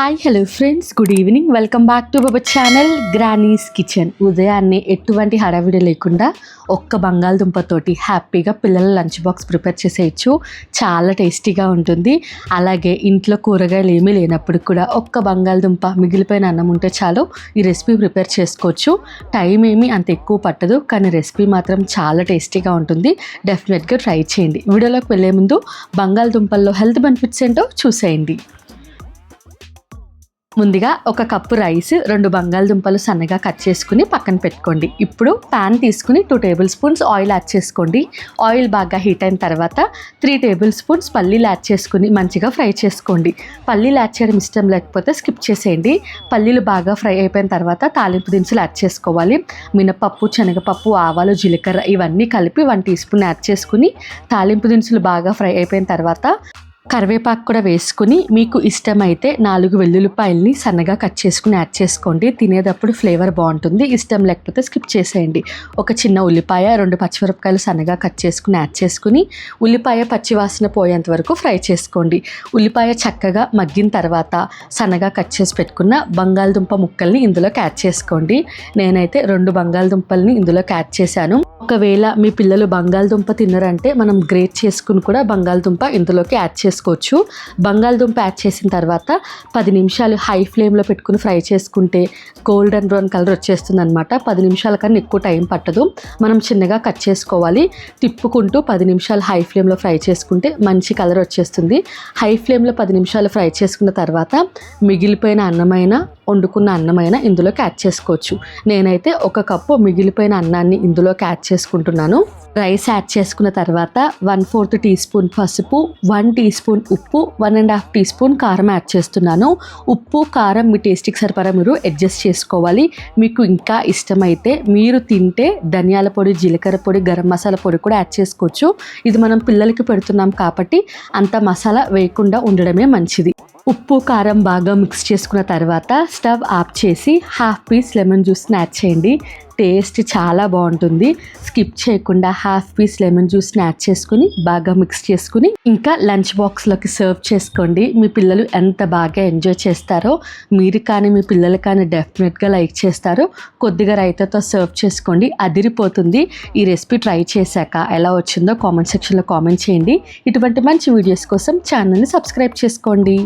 Hi hello friends good evening welcome back to our channel Granny's Kitchen ఉదయాన్నే ఎటువంటి హడావిడి లేకుండా ఒక్క బంగాళదుంపతోటి హ్యాపీగా పిల్లల లంచ్ బాక్స్ ప్రిపేర్ చేసేయచ్చు. చాలా టేస్టీగా ఉంటుంది. అలాగే ఇంట్లో కూరగాయలు ఏమీ లేనప్పుడు కూడా ఒక్క బంగాళదుంప మిగిలిపోయిన అన్నం ఉంటే చాలు ఈ రెసిపీ ప్రిపేర్ చేసుకోవచ్చు. టైం ఏమీ అంత ఎక్కువ పట్టదు కానీ రెసిపీ మాత్రం చాలా టేస్టీగా ఉంటుంది. డెఫినెట్గా ట్రై చేయండి. వీడియోలోకి వెళ్ళే ముందు బంగాళదుంపల్లో హెల్త్ బెనిఫిట్స్ ఏంటో చూసేయండి. ముందుగా ఒక కప్పు రైస్ రెండు బంగాళదుంపలు సన్నగా కట్ చేసుకుని పక్కన పెట్టుకోండి. ఇప్పుడు ప్యాన్ తీసుకుని two table spoons oil add చేసుకోండి. ఆయిల్ బాగా హీట్ అయిన తర్వాత త్రీ టేబుల్ స్పూన్స్ పల్లీలు యాడ్ చేసుకుని మంచిగా ఫ్రై చేసుకోండి. పల్లీలు యాడ్ చేయడం ఇష్టం లేకపోతే స్కిప్ చేసేయండి. పల్లీలు బాగా ఫ్రై అయిపోయిన తర్వాత తాలింపు దినుసులు యాడ్ చేసుకోవాలి. మినపప్పు శనగపప్పు ఆవాలు జీలకర్ర ఇవన్నీ కలిపి వన్ టీ స్పూన్ యాడ్ చేసుకుని తాలింపు దినుసులు బాగా ఫ్రై అయిపోయిన తర్వాత కరివేపాకు కూడా వేసుకుని మీకు ఇష్టమైతే నాలుగు వెల్లుల్లిపాయల్ని సన్నగా కట్ చేసుకుని యాడ్ చేసుకోండి. తినేటప్పుడు ఫ్లేవర్ బాగుంటుంది. ఇష్టం లేకపోతే స్కిప్ చేసేయండి. ఒక చిన్న ఉల్లిపాయ రెండు పచ్చిమిరపకాయలు సన్నగా కట్ చేసుకుని యాడ్ చేసుకుని ఉల్లిపాయ పచ్చివాసన పోయేంత వరకు ఫ్రై చేసుకోండి. ఉల్లిపాయ చక్కగా మగ్గిన తర్వాత సన్నగా కట్ చేసి పెట్టుకున్న బంగాళదుంప ముక్కల్ని ఇందులోకి యాడ్ చేసుకోండి. నేనైతే రెండు బంగాళదుంపల్ని ఇందులోకి యాడ్ చేశాను. ఒకవేళ మీ పిల్లలు బంగాళదుంప తిన్నరంటే మనం గ్రేట్ చేసుకుని కూడా బంగాళదుంప ఇందులోకి యాడ్ చేసుకోవచ్చు. బంగాళదుంప యాడ్ చేసిన తర్వాత పది నిమిషాలు హై ఫ్లేమ్లో పెట్టుకుని ఫ్రై చేసుకుంటే గోల్డెన్ బ్రౌన్ కలర్ వచ్చేస్తుంది అనమాట పది నిమిషాల కన్నా ఎక్కువ టైం పట్టదు. మనం చిన్నగా కట్ చేసుకోవాలి. తిప్పుకుంటూ పది నిమిషాలు హై ఫ్లేమ్లో ఫ్రై చేసుకుంటే మంచి కలర్ వచ్చేస్తుంది. హై ఫ్లేమ్లో పది నిమిషాలు ఫ్రై చేసుకున్న తర్వాత మిగిలిపోయిన అన్నమైన వండుకున్న అన్నమైన ఇందులోకి యాడ్ చేసుకోవచ్చు. నేనైతే ఒక కప్పు మిగిలిపోయిన అన్నాన్ని ఇందులోకి యాడ్ చేసుకుంటున్నాను. రైస్ యాడ్ చేసుకున్న తర్వాత వన్ ఫోర్త్ టీ స్పూన్ పసుపు వన్ టీ స్పూన్ ఉప్పు one and half tea spoon కారం యాడ్ చేస్తున్నాను. ఉప్పు కారం మీ టేస్ట్కి సరిపడా మీరు అడ్జస్ట్ చేసుకోవాలి. మీకు ఇంకా ఇష్టమైతే మీరు తింటే ధనియాల పొడి జీలకర్ర పొడి గరం మసాలా పొడి కూడా యాడ్ చేసుకోవచ్చు. ఇది మనం పిల్లలకి పెడుతున్నాం కాబట్టి అంత మసాలా వేయకుండా ఉండడమే మంచిది. ఉప్పు కారం బాగా మిక్స్ చేసుకున్న తర్వాత స్టవ్ ఆఫ్ చేసి హాఫ్ పీస్ లెమన్ జ్యూస్ని యాడ్ చేయండి. టేస్ట్ చాలా బాగుంటుంది. స్కిప్ చేయకుండా half piece lemon juice add చేసుకుని బాగా మిక్స్ చేసుకుని ఇంకా లంచ్ బాక్స్లోకి సర్వ్ చేసుకోండి. మీ పిల్లలు ఎంత బాగా ఎంజాయ్ చేస్తారో మీరు కానీ మీ పిల్లలు కానీ డెఫినెట్గా లైక్ చేస్తారు కొద్దిగా రైతాతో సర్వ్ చేసుకోండి. అదిరిపోతుంది. ఈ రెసిపీ ట్రై చేశాక ఎలా వచ్చిందో కామెంట్ సెక్షన్లో కామెంట్ చేయండి. ఇటువంటి మంచి వీడియోస్ కోసం ఛానల్ని సబ్స్క్రైబ్ చేసుకోండి.